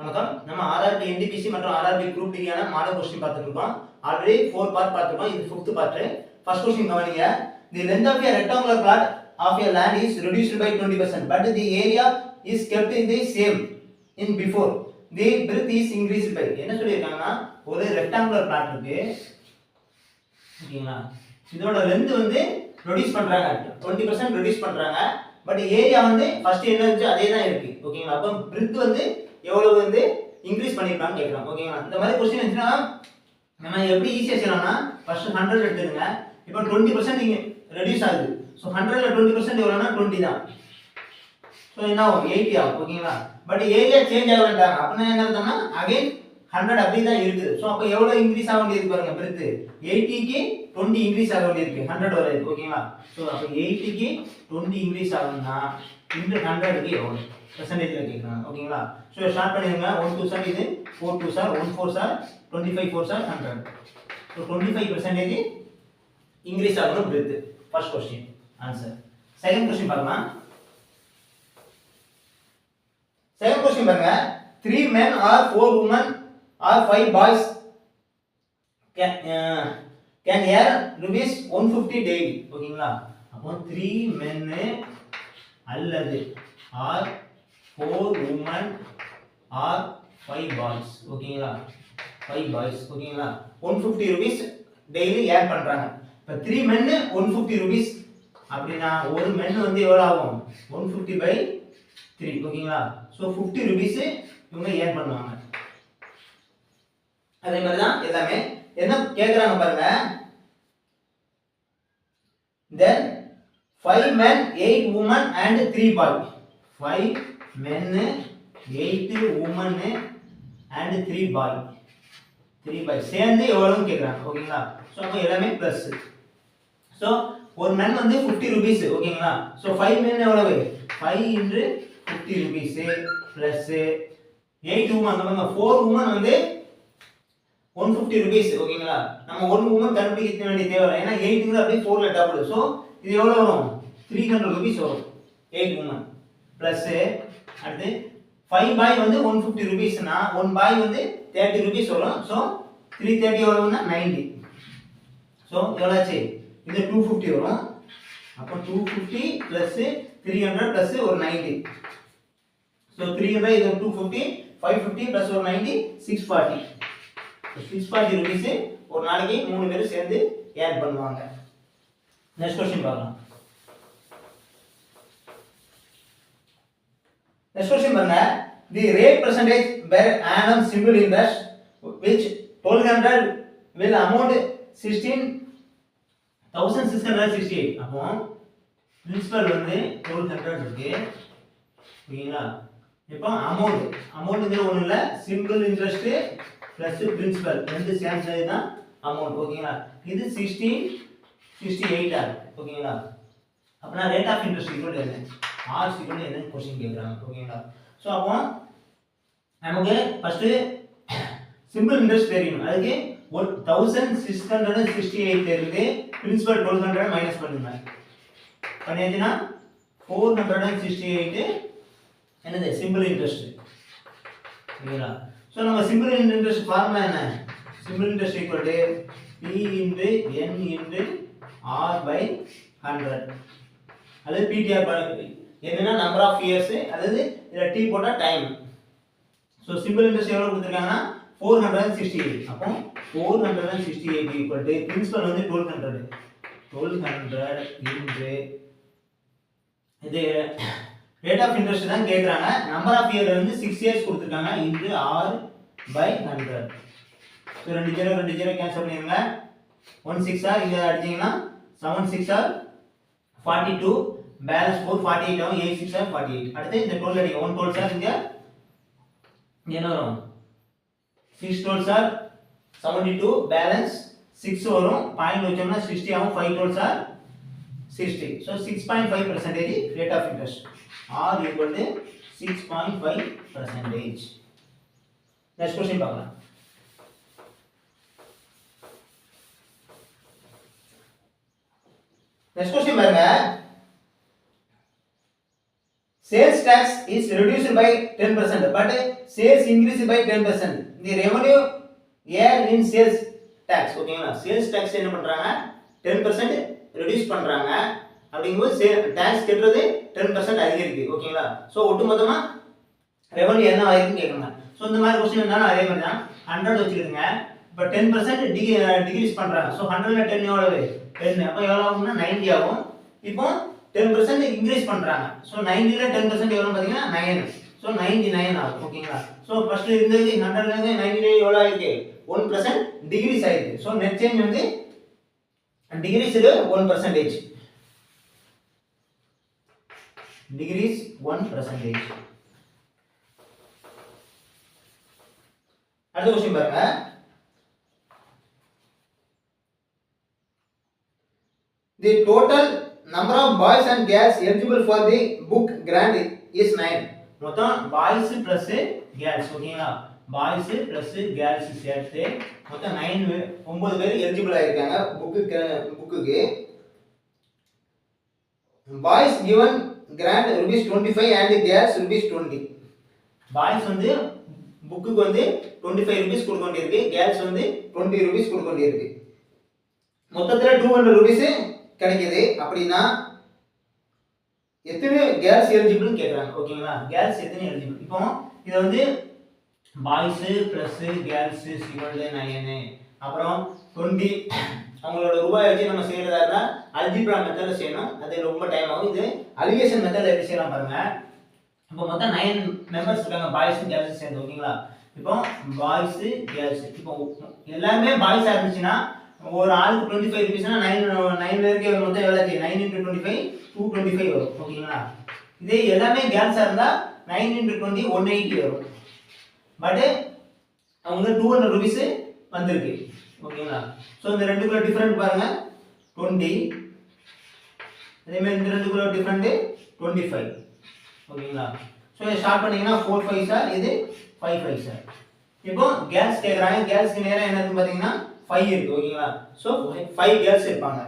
வணக்கம். நம்ம RRB NTPC மற்றும் ஆர்ஆர்பி குரூப் டிக்கான மாடல் கொஸ்டின் பார்த்துருக்கோம் ஆல்ரெடி ஃபோர் பார்ட் பார்த்துருக்கோம். இது ஃபிஃப்த் பார்ட் ஃபர்ஸ்ட் கொஸ்டின் கவனிங்க. The length of a rectangular plot of a land is reduced by 20% but the area is kept in the same in before. The breadth is increased by என்ன சொல்லியிருக்காங்கன்னா ஒரு rectangular plot இருக்கு. ஓகேங்களா? இதோட length வந்து reduce பண்றாங்க. 20% percent reduce பண்றாங்க. But area வந்து ஃபர்ஸ்ட் என்ன இருந்துச்சு? அதே தான் இருக்கு. ஓகேங்களா? அப்போ பிரித் வந்து எவ்வளவு வந்து இன்க்ரீஸ் பண்ணிருக்காங்க கேட்கலாம். ஓகேங்களா இந்த மாதிரி கொஸ்டின் இருந்துச்சுன்னா நம்ம எப்படி ஈஸியாக செய்யலாம்னா ஃபர்ஸ்ட் ஹண்ட்ரட் எடுத்துருங்க இப்போ டுவெண்ட்டி பர்சன்ட் இங்கே ரெடியூஸ் ஆகுது. ஸோ ஹண்ட்ரட்ல டுவெண்ட்டி பர்சன்ட் எவ்வளோனா டுவெண்ட்டி தான். ஸோ என்ன ஆகும்? எயிட்டி ஆகும். ஓகேங்களா பட் ஏரியா சேஞ்ச் ஆக வேண்டாம் அப்படின்னா என்ன அர்த்தம்னா அகைன் ஹண்ட்ரட் அப்படி தான் இருக்குது. ஸோ அப்போ எவ்வளோ இன்க்ரீஸ் ஆக வேண்டியது பாருங்க பிரித்து எயிட்டிக்கு டுவெண்ட்டி இன்க்ரீஸ் ஆக வேண்டியிருக்கு. ஹண்ட்ரட் வரைக்கும் ஓகேங்களா ஸோ அப்போ எயிட்டிக்கு டுவெண்ட்டி இன்க்ரீஸ் ஆகணும்னா இன்ட்டு ஹண்ட்ரடுக்கு எவ்வளோ பெர்சன்டேஜில் கேட்குறாங்க ஓகேங்களா ஸோ ஸ்டார்ட் பண்ணிடுங்க ஒன் டூ சார் இது four two sir one four sir twenty five four sir hundred so twenty five percentage increase ஆகணும் பிரித்து first question answer second question பார்க்கலாம் செகண்ட் கொஸ்டின் பாருங்க. Three men or four women or five boys can can earn rupees one fifty daily ஓகேங்களா அப்போ three மென்னு அல்லது or four women or five boys. ஓகேங்களா? Five boys. ஓகேங்களா? One fifty rupees daily earn பண்ணுறாங்க இப்போ three மென்னு ஒன் ஃபிஃப்டி ருபீஸ். அப்படின்னா ஒரு மென் வந்து எவ்வளோ ஆகும்? One fifty by three. ஓகேங்களா? ஸோ ஃபிஃப்டி ருபீஸு இவங்க ஏர்ன் பண்ணுவாங்க. அதே மாதிரி தான் எல்லாமே. என்ன கேட்குறாங்க பாருங்க. Then five men eight women and three boy five men eight women and three boy three boy சேர்ந்து எவ்வளோன்னு கேட்குறாங்க ஓகேங்களா? ஸோ அப்போ எல்லாமே ப்ளஸ் ஸோ ஒரு மென் வந்து ஃபிஃப்டி ருபீஸ் ஓகேங்களா? ஸோ ஃபைவ் மென் எவ்வளவு? Five into fifty rupees plus eight women அந்த ஃபோர் உமன் வந்து ஒன் ஃபிஃப்டி ருபீஸ் ஓகேங்களா? நம்ம ஒன் உமன் கண்டுபிடிக்க வேண்டிய தேவை இல்லை. ஏன்னா எயிட்டுங்கிற அப்படியே ஃபோரில் டபுள் ஸோ இது எவ்வளோ வரும்? த்ரீ ஹண்ட்ரட் ருபீஸ் வரும். எயிட் உமன் ப்ளஸ்ஸு அடுத்து ஃபைவ் பாய் வந்து ஒன் ஃபிஃப்டி ருபீஸ்னா ஒன் பாய் வந்து தேர்ட்டி ருபீஸ் வரும். ஸோ த்ரீ தேர்ட்டி எவ்வளோன்னா நைன்டி ஸோ எவ்வளோச்சு? இது டூ ஃபிஃப்டி வரும். அப்போ two fifty plus three hundred plus ஒரு நைன்டி ஸோ த்ரீ ஹண்ட்ரட் இது two fifty five fifty plus ஒரு ninety six forty six forty rupees ஒரு நாளைக்கு மூணு பேரும் சேர்ந்து ஏர்ன் பண்ணுவாங்க. நெக்ஸ்ட் கொஸ்டின் பார்க்கலாம் நெக்ஸ்ட் கொஸ்டின் பாருங்க the rate percentage where a sum simple interest which twelve hundred will amount sixteen thousand six hundred sixty eight அப்போ பிரின்சிபல் வந்து டுவெல் ஹண்ட்ரட் இருக்கு. ஓகேங்களா இப்போ அமௌண்ட் அமௌண்ட்டுங்கிற ஒன்றும் இல்லை சிம்பிள் இன்ட்ரெஸ்ட்டு ப்ளஸ் பிரின்சிபல் ரெண்டு சேர்ந்தது தான் அமௌண்ட் ஓகேங்களா? இது சிக்ஸ்டீன் சிக்ஸ்டி எயிட் ஓகேங்களா அப்படின்னா ரேட் ஆஃப் இன்ட்ரெஸ்ட் ஈக்குவல் என்ன ஆர் ஈக்குவல் என்னன்னு கொஸ்டின் கேட்குறாங்க ஓகேங்களா ஸோ அப்போ நமக்கு ஃபஸ்ட்டு சிம்பிள் இன்ட்ரெஸ்ட் தெரியும். அதுக்கு ஒரு thousand six hundred sixty eight இருக்கு பிரின்சிபல் டுவெல் ஹண்ட்ரட் மைனஸ் பண்ணுங்க. பண்ணியாச்சுன்னா four hundred and sixty eight என்னது? சிம்பிள் இன்ட்ரெஸ்ட் ஓகேங்களா ஸோ நம்ம சிம்பிள் இன்ட்ரெஸ்ட் ஃபார்முலா என்ன? Simple interest equal to P into N into R by hundred அல்லது PTR என்னன்னா number of years அல்லது இதில் டி போட்டால் டைம் ஸோ சிம்பிள் இன்ட்ரெஸ்ட் எவ்வளோ கொடுத்துருக்காங்கன்னா four hundred and sixty eight அப்போ four hundred and sixty eight equal to principal வந்து twelve hundred twelve hundred into இது ரேட் ஆஃப் இன்ட்ரெஸ்ட் தான் கேட்குறாங்க நம்பர் ஆஃப் இயர் வந்து சிக்ஸ் இயர்ஸ் கொடுத்துருக்காங்க into R by hundred so ரெண்டு zero ரெண்டு zero cancel பண்ணிடுங்க ஒன் சிக்ஸாக ஆர் இங்கே அடிச்சிங்கன்னா seven six R forty two balance four forty eight ஆகும் eight six R forty eight அடுத்து இந்த டுவெல் அடிங்க ஒன் டுவெல் சார் இங்கே என்ன வரும்? Six twelve sir seventy two balance six வரும். பாயிண்ட் வச்சோம்னா சிக்ஸ்டி ஆகும். Five twelve sir sixty so six point five percentage rate of interest R equal to six point five percentage next question பார்க்கலாம். Next question பாருங்க. Sales tax is reduced by 10% but sales increased by 10% the revenue earned in sales tax ஓகேங்களா sales tax என்ன பண்றாங்க? 10% reduce பண்றாங்க. அப்படிங்கும்போது sale tax கட்டுறது ten percent அதிகரிக்குது ஓகேங்களா ஸோ ஒட்டுமொத்தமா ரெவன்யூ என்ன ஆயிருக்குன்னு கேட்குறாங்க ஸோ இந்த மாதிரி கொஸ்டின் இருந்தாலும் அதே மாதிரி தான். ஹண்ட்ரட் வச்சுக்கிடுங்க. இப்போ டென் பர்சன்ட் டிகிரி டிகிரீஸ் பண்ணுறாங்க ஸோ ஹண்ட்ரட்ல டென் எவ்வளவு? டென் அப்போ எவ்வளோ ஆகும்னா நைன்டி ஆகும். இப்போ டென் பர்சன்ட் இன்க்ரீஸ் பண்ணுறாங்க ஸோ நைன்டியில் டென் பர்சன்ட் எவ்வளோ பார்த்தீங்கன்னா நைன் ஸோ நைன்டி நைன் ஆகும் ஓகேங்களா ஸோ ஃபர்ஸ்ட் இருந்தது ஹண்ட்ரட்லேருந்து நைன்டி நைன் எவ்வளோ ஆயிருக்கு? ஒன் பர்சன்ட் டிகிரிஸ் ஆயிருக்கு. ஸோ நெட் சேஞ்ச் வந்து decrease one percentage decrease one percentage அடுத்த கொஸ்டின் பாருங்க. The total number of boys and girls eligible for the book grant is nine. மொத்தம் boys plus girls ஓகேங்களா boys plus girls சேர்த்து மொத்தம் nine ஒன்பது பேர் eligible ஆயிருக்காங்க புக்கு புக்குக்கு boys given grant rupees twenty five and girls rupees twenty boys வந்து புக்குக்கு வந்து டுவெண்ட்டி ஃபைவ் ருபீஸ் கொடுக்க வேண்டியிருக்கு கேர்ள்ஸ் வந்து டுவெண்ட்டி ருபீஸ் கொடுக்க வேண்டியிருக்கு மொத்தத்தில் டூ ஹண்ட்ரட் ருபீஸ் கிடைக்குது. அப்படின்னா எத்தனை கேர்ள்ஸ் எலிஜிபிள்னு கேட்குறாங்க ஓகேங்களா கேர்ள்ஸ் எத்தனை எலிஜிபிள் இப்போ இதை வந்து பாய்ஸு ப்ளஸ்ஸு கேர்ள்ஸு சிவல்டு நயனு அப்புறம் டுவெண்ட்டி அவங்களோட ரூபாய் வச்சு நம்ம செய்கிறதா இருந்தால் அல்ஜிப்ரா மெத்தடில் செய்யணும். அது ரொம்ப டைம் ஆகும். இது அலிகேஷன் மெத்தடில் எப்படி செய்யலாம் பாருங்கள் இப்போ மொத்தம் நைன் மெம்பர்ஸ் இருக்காங்க. பாய்ஸும் கேர்ள்ஸும் சேர்ந்து. ஓகேங்களா இப்போ பாய்ஸு கேர்ள்ஸு இப்போ எல்லாருமே பாய்ஸாக இருந்துச்சுன்னா ஒரு ஆளுக்கு டுவெண்ட்டி ஃபைவ் ருபீஸ்னா நைன் நைன் பேருக்கு மொத்தம் எவ்வளோ nine into twenty five two twenty five வரும். ஓகேங்களா? இதே எல்லாமே கேர்ள்ஸாக இருந்தால் nine into twenty one eighty வரும். பட்டு அவங்க டூ ஹண்ட்ரட் ருபீஸு வந்திருக்கு. ஓகேங்களா? ஸோ இந்த ரெண்டுக்குள்ள டிஃப்ரெண்ட் பாருங்கள் டுவெண்ட்டி அதேமாதிரி இந்த ரெண்டுக்குள்ள டிஃப்ரெண்ட்டு டுவெண்ட்டி ஃபைவ் ஓகேங்களா? ஸோ இதை ஸ்டார்ட் பண்ணிங்கன்னா ஃபோர் ஃபைவ் சார் இது ஃபைவ் ஃபைவ் சார் இப்போ கேர்ள்ஸ் கேட்குறாங்க கேர்ள்ஸ்க்கு நேரம் என்னதுன்னு பார்த்தீங்கன்னா ஃபைவ் இருக்கு ஓகேங்களா ஸோ ஃபைவ் கேர்ள்ஸ் இருப்பாங்க.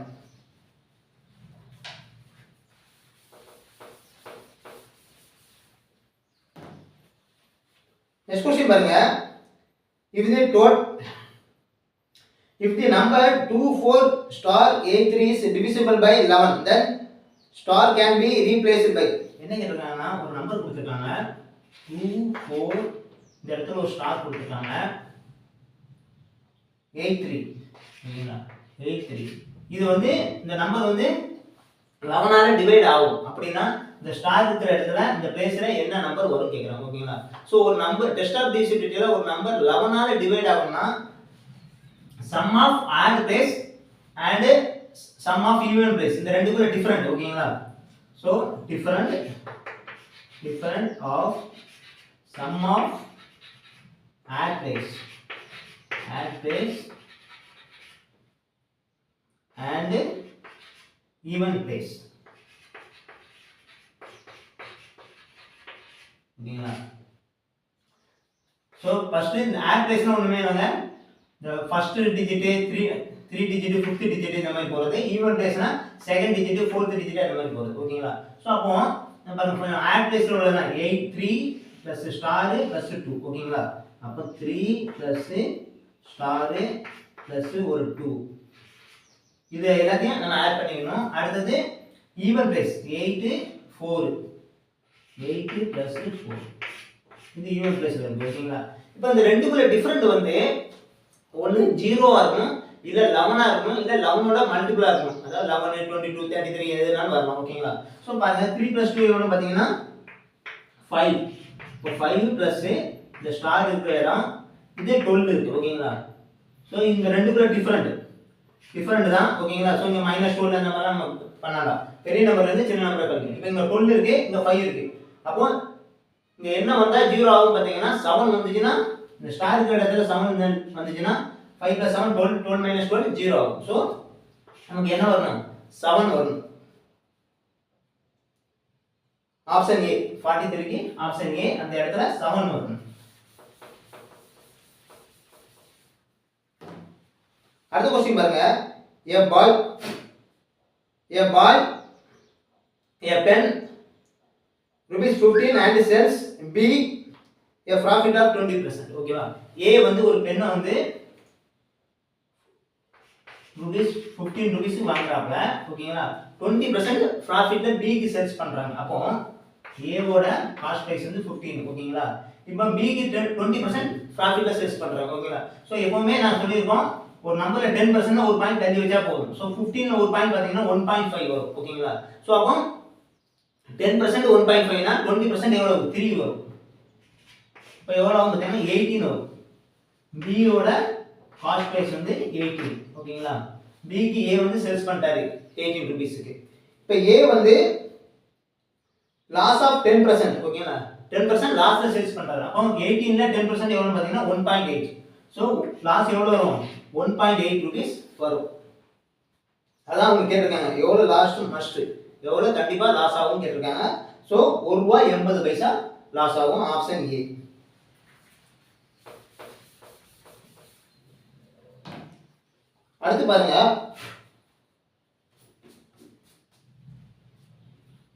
நெக்ஸ்ட் கொஸ்டின் பாருங்க. If the tot if the number 24 star a3 is divisible by 11 then star can be replaced by என்ன கேட்டிருக்காங்கன்னா ஒரு நம்பர் கொடுத்துருக்காங்க. டூ ஃபோர் இந்த இடத்துல ஒரு ஸ்டார் கொடுத்துருக்காங்க. எயிட் த்ரீ ஓகேங்களா எயிட் த்ரீ இது வந்து இந்த நம்பர் வந்து லெவனால் டிவைட் ஆகும். அப்படின்னா இந்த ஸ்டார் இருக்கிற இடத்துல இந்த பிளேஸ்ல என்ன நம்பர் வரும் கேட்குறாங்க ஓகேங்களா? ஸோ ஒரு நம்பர் டெஸ்ட் ஆஃப் டிசிபிலிட்டியில் ஒரு நம்பர் லெவனால் டிவைட் ஆகும்னா sum of odd place and sum of even place இந்த ரெண்டுக்குள்ள டிஃப்ரெண்ட் ஓகேங்களா? So different different of sum of odd place odd place and even place ஓகேங்களா ஸோ ஃபர்ஸ்ட் இந்த ஆட் பிளேஸ்னா ஒன்றுமே இல்லைங்க இந்த first digit three three digit fifth digit இந்த மாதிரி போகிறது ஈவன் பிளேஸ்னா செகண்ட் டிஜிட் ஃபோர்த் டிஜிட் அந்த மாதிரி போகிறது ஓகேங்களா? ஸோ அப்போ பாருங்க ஆட் பிளேஸில் உள்ளதான் eight three plus star plus two ஓகேங்களா? அப்போ த்ரீ ப்ளஸ்ஸு ஸ்டாரு ப்ளஸ்ஸு ஒரு டூ இது எல்லாத்தையும் நம்ம ஆட் பண்ணிக்கணும். அடுத்தது even place eight four eight plus four இது ஈவன் பிளேஸ் வருது ஓகேங்களா இப்போ இந்த ரெண்டுக்குள்ள டிஃப்ரெண்ட் வந்து ஒன்று ஜீரோவாக இருக்கும் இல்லை லெவனாக இருக்கும் இல்லை லெவனோட மல்டிபிளாக இருக்கும் அதாவது eleven twenty two thirty three எதுனாலும் வரலாம். ஓகேங்களா ஸோ பாருங்கள் த்ரீ ப்ளஸ் டூ எவ்வளோ பார்த்தீங்கன்னா ஃபைவ் இப்போ ஃபைவ் ப்ளஸ்ஸு இந்த ஸ்டார் இருக்கிற இடம் இதே டுவெல் இருக்குது ஓகேங்களா? ஸோ இந்த ரெண்டுக்குள்ள டிஃப்ரெண்ட் டிஃப்ரெண்ட் தான். ஓகேங்களா? ஸோ இங்கே மைனஸ் டுவெல் அந்த மாதிரிலாம் நம்ம பண்ணலாம். பெரிய நம்பர்லேருந்து சின்ன நம்பரை கழிக்கணும். இப்போ இங்கே டுவெல் இருக்குது இங்கே ஃபைவ் இருக்குது அப்போ இங்கே என்ன வந்தால் ஜீரோ ஆகும் பார்த்தீங்கன்னா செவன் வந்துச்சுன்னா இந்த ஸ்டார் இருக்கிற இடத்துல செவன் வந்துச்சுன்னா five plus seven twelve twelve minus twelve zero ஆகும். ஸோ நமக்கு என்ன வரணும்? செவன் வரணும். ஆப்ஷன் ஏ ஃபார்ட்டி த்ரீக்கு ஆப்ஷன் ஏ அந்த இடத்துல செவன் வரணும். அடுத்த கொஸ்டின் பாருங்க. A boy a boy a pen rupees 15 and sells B a profit of 20% ஓகேவா ஏ வந்து ஒரு பெண்ணை வந்து ருபீஸ் ஃபிஃப்டீன் ருபீஸ் வாங்குறாப்ல ஓகேங்களா டுவெண்ட்டி பர்சன்ட் ப்ராஃபிட்ல பிக்கு சேல்ஸ் பண்ணுறாங்க அப்போ ஏவோட காஸ்ட் ப்ரைஸ் வந்து ஃபிஃப்டீன் ஓகேங்களா இப்போ பிக்கு டுவெண்ட்டி பர்சன்ட் ப்ராஃபிட்ல சேல்ஸ் பண்ணுறாங்க ஓகேங்களா ஸோ எப்பவுமே நான் சொல்லியிருக்கோம் ஒரு நம்பர்ல டென் பர்சன்ட் ஒரு பாயிண்ட் தள்ளி வச்சா போதும். ஸோ ஃபிஃப்டீன் ஒரு பாயிண்ட் பார்த்தீங்கன்னா ஒன் பாயிண்ட் ஃபைவ் வரும். ஓகேங்களா ஸோ அப்போ டென் பர்சன்ட் ஒன் பாயிண்ட் ஃபைவ்னா டுவெண்ட்டி பர்சன்ட் எவ்வளோ த்ரீ வரும்? இப்போ எவ்வளோ ஆகும் பார்த்தீங்கன்னா எயிட்டீன் வரும். பியோட காஸ்ட் ப்ரைஸ் வந்து எயிட்டீன் ஓகேங்களா பிக்கு ஏ வந்து சேல்ஸ் பண்ணிட்டாரு. எயிட்டீன் ருபீஸுக்கு இப்போ ஏ வந்து லாஸ் ஆஃப் டென் பர்சன்ட் ஓகேங்களா டென் பர்சன்ட் லாஸ்ட்ல சேல்ஸ் பண்ணுறாரு அப்போ எயிட்டீனில் டென் பர்சன்ட் எவ்வளோன்னு பார்த்தீங்கன்னா one point eight so loss எவ்வளோ வரும்? ஒன் பாயிண்ட் எயிட் ருபீஸ் வரும். அதான் அவங்க கேட்டிருக்காங்க. எவ்வளோ லாஸ்ட் மஸ்ட் எவ்வளோ கண்டிப்பாக லாஸ் ஆகும் கேட்டிருக்காங்க. ஸோ ஒரு ரூபா எண்பது பைசா லாஸ் ஆகும். ஆப்ஷன் ஏ அடுத்து பாருங்க.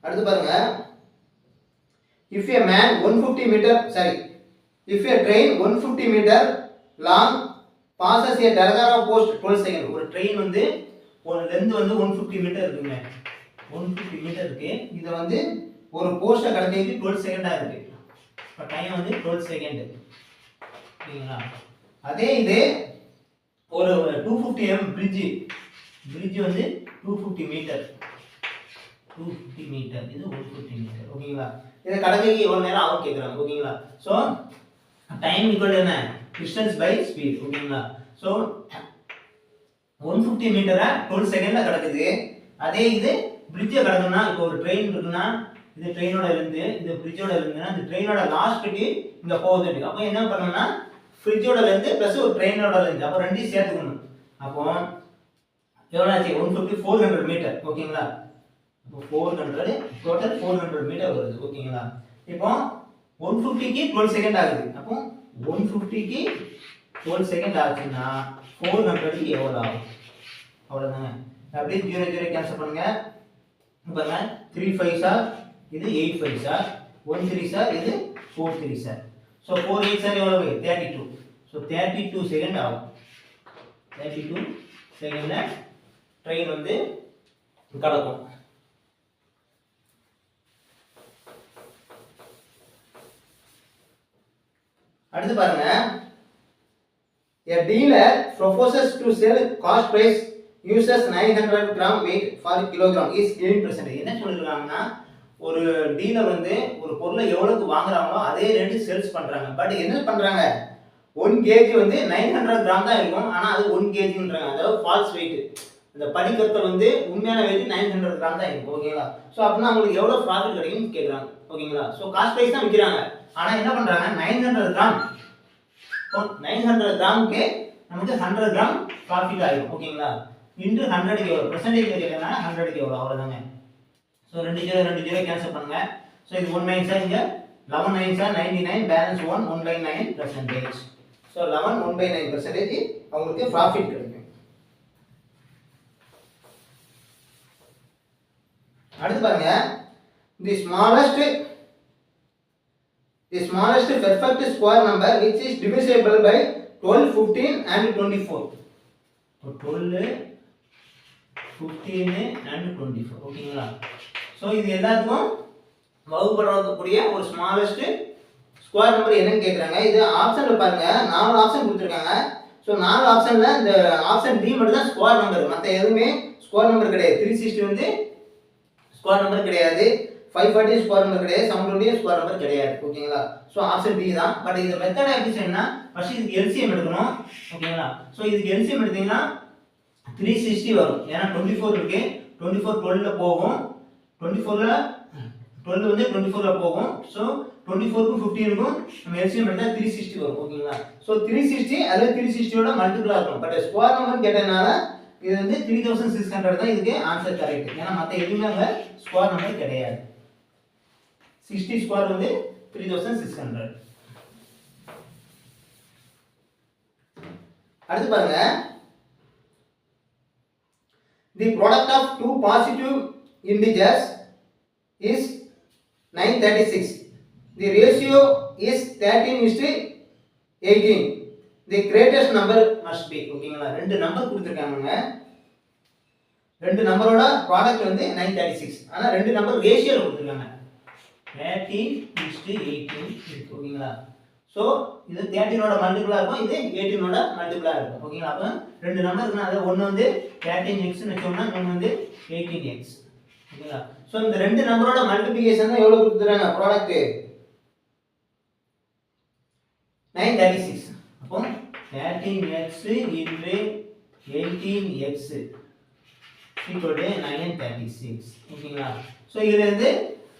அடுத்து பாருங்க. If a man one fifty meter sorry if a train one fifty meter long passes a telegraph post twelve second ஒரு ட்ரெயின் வந்து ஒரு லென்த் வந்து ஒன் ஃபிஃப்டி மீட்டர் இருக்குங்க. ஒன் ஃபிஃப்டி மீட்டர் இருக்கு. இதை வந்து ஒரு போஸ்ட்டை கடக்கிறது டுவெல் செகண்டாக இருக்கு. இப்போ டைம் வந்து டுவெல் செகண்டு சரிங்களா? அதே இது ஒரு two fifty M bridge bridge வந்து two fifty meter two fifty meter இது ஒன் ஃபிஃப்டி மீட்டர் ஓகேங்களா? இதை கடமைக்கு எவ்வளோ நேரம் ஆகும் கேட்குறாங்க ஓகேங்களா? ஸோ டைம் ஈக்குவல் என்ன? டிஸ்டன்ஸ் பை ஸ்பீட் ஓகேங்களா ஸோ ஒன் ஃபிஃப்டி மீட்டரை டுவெல் செகண்டில் கிடக்குது. அதே இது பிரிட்ஜை கிடக்குன்னா இப்போ ஒரு ட்ரெயின் இருக்குன்னா இது ட்ரெயினோட இருந்து இது பிரிட்ஜோட இருந்துன்னா இந்த ட்ரெயினோட லாஸ்ட்டுக்கு இங்கே போகுது. அப்போ என்ன பண்ணணும்னா ஃப்ரிட்ஜோட இருந்து ப்ளஸ் ஒரு ட்ரெயினோட இருந்து அப்போ ரெண்டையும் சேர்த்துக்கணும். அப்போ எவ்வளோ ஆச்சு? One fifty four hundred meter ஓகேங்களா? இப்போ four hundred total four hundred meter வருது. ஓகேங்களா? இப்போ ஒன் ஃபிஃப்டிக்கு டுவெல் செகண்ட் ஆகுது. அப்போ ஒன் ஃபிஃப்டிக்கு டுவெல் செகண்ட் ஆச்சுன்னா ஃபோர் ஹண்ட்ரடுக்கு எவ்வளோ ஆகும்? அவ்வளோதாங்க அப்படியே ஜீரோ ஜீரோ கேன்சல் பண்ணுங்கள் பாருங்க த்ரீ ஃபைவ் சார் இது eight five sir one three sir இது four three sir so four eight sir எவ்வளவு? Thirty two so thirty two second ஆகும். தேர்ட்டி டூ செகண்டில் ட்ரெயின் வந்து கடக்கும். அடுத்து பாருங்க. A dealer proposes to sell cost price uses 900 gram weight for kilogram is 8%. என்ன சொல்லிருக்காங்கன்னா ஒரு டீலர் வந்து ஒரு பொருளை எவ்வளவுக்கு வாங்குறாங்களோ அதே ரேட்டு சேல்ஸ் பண்றாங்க. பட் என்ன பண்றாங்க? ஒன் கேஜி வந்து நைன் ஹண்ட்ரட் கிராம் தான் இருக்கும். ஆனா அது ஒன் கேஜின்றாங்க அதாவது ஃபால்ஸ் வெயிட் இந்த படிக்கற்கள் வந்து உண்மையான வெயிட் நைன் ஹண்ட்ரட் கிராம் தான் இருக்கும். ஓகேங்களா ஸோ அப்படின்னா அவங்களுக்கு எவ்வளோ ப்ராஃபிட் கிடைக்கும்னு கேட்குறாங்க ஓகேங்களா ஸோ காஸ்ட் ப்ரைஸ் தான் விற்கிறாங்க ஆனால் என்ன பண்ணுறாங்க nine hundred gram nine hundred கிராமுக்கு நமக்கு ஹண்ட்ரட் கிராம் ப்ராஃபிட் ஆகிடும் ஓகேங்களா இன்ட்டு ஹண்ட்ரடுக்கு எவ்வளோ பர்சன்டேஜ் கேட்கலன்னா ஹண்ட்ரடுக்கு எவ்வளோ அவ்வளோதாங்க ஸோ ரெண்டு ஜீரோ ரெண்டு ஜீரோ கேன்சல் பண்ணுங்கள் ஸோ இது ஒன் நைன் சார் இங்கே? Eleven nine sir ninety nine balance one one by nine percentage so eleven one by nine percentage அவங்களுக்கு ப்ராஃபிட் கிடைக்கும். அடுத்து பாருங்க. The smallest The smallest perfect square number which is divisible by twelve fifteen and twenty four twelve fifteen and twenty four ஓகேங்களா so இது எல்லாத்துக்கும் வகுப்படக்கூடிய ஒரு smallest square number என்னன்னு கேட்குறாங்க இது ஆப்ஷனில் பாருங்கள் நாலு ஆப்ஷன் கொடுத்துருக்காங்க. ஸோ நாலு ஆப்ஷனில் இந்த ஆப்ஷன் டி மட்டும் தான் ஸ்கொயர் நம்பர் மற்ற எதுவுமே ஸ்கொயர் நம்பர் கிடையாது. த்ரீ சிக்ஸ்டி வந்து ஸ்கொயர் நம்பர் கிடையாது. ஃபைவ் ஃபார்ட்டி ஸ்கொயர் நம்பர் கிடையாது செவன் டுவெண்ட்டி ஸ்கொயர் நம்பர் கிடையாது ஓகேங்களா ஸோ ஆப்ஷன் பி தான். பட் இந்த மெத்தட் எப்படி செய்யணும்னா ஃபர்ஸ்ட் இதுக்கு எல்சிஎம் எடுக்கணும் ஓகேங்களா ஸோ இதுக்கு எல்சிஎம் எடுத்தீங்கன்னா த்ரீ சிக்ஸ்டி வரும். ஏன்னா டுவெண்ட்டி ஃபோர் இருக்கு. டுவெண்ட்டி ஃபோர் டுவெலில் போகும். டுவெண்ட்டி ஃபோரில் டுவெல் வந்து டுவெண்ட்டி ஃபோரில் போகும் ஸோ டுவெண்ட்டி ஃபோருக்கும் ஃபிஃப்டீனுக்கும் நம்ம எல்சிஎம் எடுத்தால் த்ரீ சிக்ஸ்டி வரும் ஓகேங்களா ஸோ த்ரீ சிக்ஸ்டி அதில் த்ரீ சிக்ஸ்டியோட மல்டிபிளாக இருக்கும் பட் ஸ்கொயர் நம்பர் கேட்டதுனால இது வந்து த்ரீ தௌசண்ட் சிக்ஸ் ஹண்ட்ரட் தான் இதுக்கு ஆன்சர் கரெக்ட் ஏன்னா மற்ற எதுவுமே அங்கே ஸ்கொயர் நம்பர் கிடையாது. சிக்ஸ்டி ஸ்கொயர் வந்து த்ரீ தௌசண்ட் சிக்ஸ் ஹண்ட்ரட் அடுத்து பாருங்க. The product of two positive integers is nine thirty six the ratio is thirteen is to eighteen the greatest number must be ஓகேங்களா ரெண்டு நம்பர் கொடுத்துருக்காங்க ரெண்டு நம்பரோட product வந்து நைன் தேர்ட்டி சிக்ஸ் ஆனால் ரெண்டு நம்பர் ரேஷியோவில் கொடுத்துருக்காங்க. 13 is to 18 இருக்கு ஓகேங்களா? ஸோ இது தேர்ட்டீனோட மல்டிபிளாக இருக்கும். இது எயிட்டீனோட மல்டிபிளாக இருக்கும். ஓகேங்களா? அப்போ ரெண்டு நம்பர் இருக்குன்னா அது ஒன்று வந்து தேர்ட்டீன் எக்ஸ்னு வச்சோம்னா ஒன்று வந்து எயிட்டீன் எக்ஸ் ஓகேங்களா? ஸோ இந்த ரெண்டு நம்பரோட மல்டிபிகேஷன் தான் எவ்வளோ கொடுத்துறாங்க ப்ராடக்ட்டு நைன் தேர்ட்டி சிக்ஸ் அப்போ thirteen x into eighteen x equal to nine thirty six ஓகேங்களா ஸோ இதுலேருந்து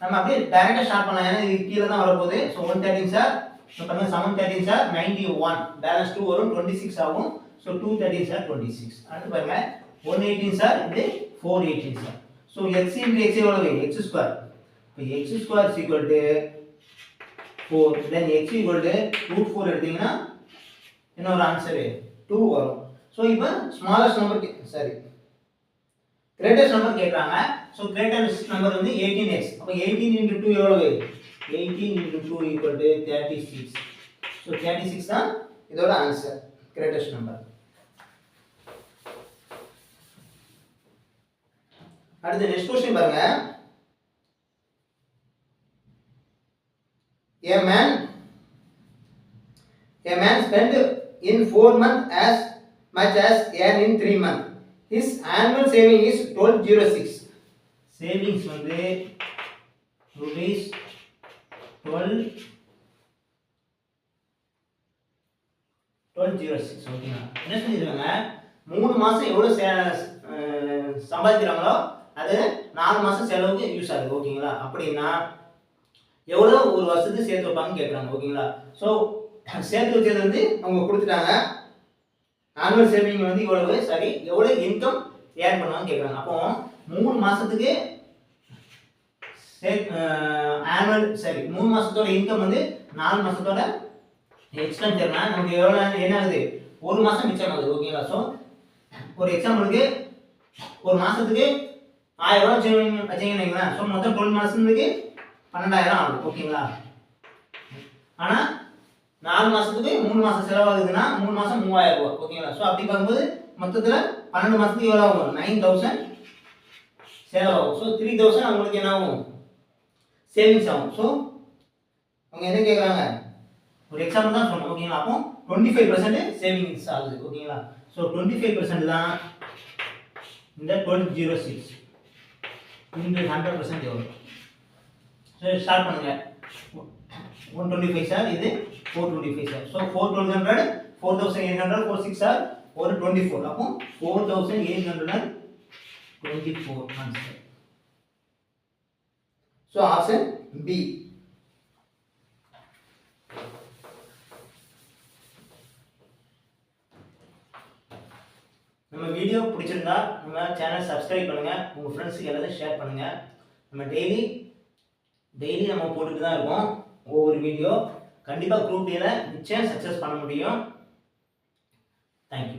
நம்ம அப்படியே டேரெக்டாக ஸ்டார்ட் பண்ணலாம். ஏன்னா இது கீழே தான் வரப்போகுது. So one thirteen sir so பாருங்க seven thirteen sir ninety one balance two வரும் டுவெண்ட்டி சிக்ஸ் ஆகும். So two thirteen sir twenty six அடுத்து பாருங்க ஒன் எயிட்டீன் சார் இது four eighteen sir so x into x எவ்வளவு? எக்ஸ் ஸ்கொயர் இப்போ x square is equal to four then x equal to root four எடுத்தீங்கன்னா இன்னொரு answer two வரும். So இப்போ smallest number sorry greatest number கேட்குறாங்க. So greater number வந்து eighteen X அப்போ eighteen into two எவ்வளவு? Eighteen into two equal to thirty six so thirty six தான் இதோட ஆன்சர் கிரேட்டஸ்ட் நம்பர் அடுத்து நெக்ஸ்ட் கொஸ்டின் பாருங்க. A man a man spent in 4 months as much as earn in 3 months. His annual saving is 1206. Savings வந்து rupees twelve twelve zero six ஓகேங்களா என்ன சொல்லியிருக்காங்க மூணு மாதம் எவ்வளோ சே- சம்பாதிக்கிறாங்களோ அது நாலு மாதம் செலவுக்கு யூஸ் ஆகுது ஓகேங்களா அப்படின்னா எவ்வளோ ஒரு வருஷத்துக்கு சேர்த்து வைப்பாங்கன்னு கேட்குறாங்க ஓகேங்களா ஸோ சேர்த்து வச்சது வந்து அவங்க கொடுத்துட்டாங்க. ஆனுவல் சேவிங் வந்து இவ்வளவு சரி எவ்வளோ இன்கம் ஏர் பண்ணுவாங்கன்னு கேட்குறாங்க அப்போ மூணு மாதத்துக்கு ஆனுவல் சரி மூணு மாதத்தோட இன்கம் வந்து நாலு மாதத்தோட எக்ஸ்பென்சர்னா நமக்கு எவ்வளோ என்ன ஆகுது? ஒரு மாதம் மிச்சம் ஆகுது ஓகேங்களா ஸோ ஒரு எக்ஸாம்பிளுக்கு ஒரு மாதத்துக்கு ஆயிரம் ரூபா வச்சுங்க வச்சுங்கன்னா ஸோ மொத்தம் டுவெல் மாதத்துக்கு பன்னெண்டாயிரம் ஆகும் ஓகேங்களா ஆனால் நாலு மாதத்துக்கு மூணு மாதம் செலவாகுதுன்னா மூணு மாதம் மூவாயிரம் ரூபா ஓகேங்களா ஸோ அப்படி பார்க்கும்போது மொத்தத்தில் பன்னெண்டு மாதத்துக்கு எவ்வளோ ஆகும்? நைன் தௌசண்ட் செலவாகும். ஸோ த்ரீ தௌசண்ட் அவங்களுக்கு என்ன ஆகும்? சேவிங்ஸ் ஆகும். ஸோ அவங்க என்ன கேட்குறாங்க ஒரு எக்ஸாம்பிள் தான் சொன்னோம் ஓகேங்களா அப்போ டுவெண்ட்டி ஃபைவ் பர்சன்ட் சேவிங்ஸ் ஆகுது. ஓகேங்களா ஸோ டுவெண்ட்டி ஃபைவ் பர்சன்ட் தான் இந்த டுவெல் ஜீரோ சிக்ஸ் இந்த ஹண்ட்ரட் பர்சன்ட் எவ்வளோ சரி ஸ்டார்ட் பண்ணுங்க. ஒன் டுவெண்ட்டி ஃபைவ் சார் இது four twenty five sir so four twelve hundred four thousand eight hundred four six sir ஒரு டுவெண்ட்டி ஃபோர் அப்போ four thousand eight hundred and twenty four answer so option B நம்ம video பிடிச்சிருந்தா நம்ம channel subscribe பண்ணுங்க. உங்க ஃப்ரெண்ட்ஸுக்கு எல்லாத்தையும் share பண்ணுங்க. நம்ம டெய்லி டெய்லி நம்ம போட்டுட்டு தான் இருக்கோம். ஒவ்வொரு வீடியோ கண்டிப்பாக குரூப் டியில் நிச்சயம் சக்ஸஸ் பண்ண முடியும். தேங்க்யூ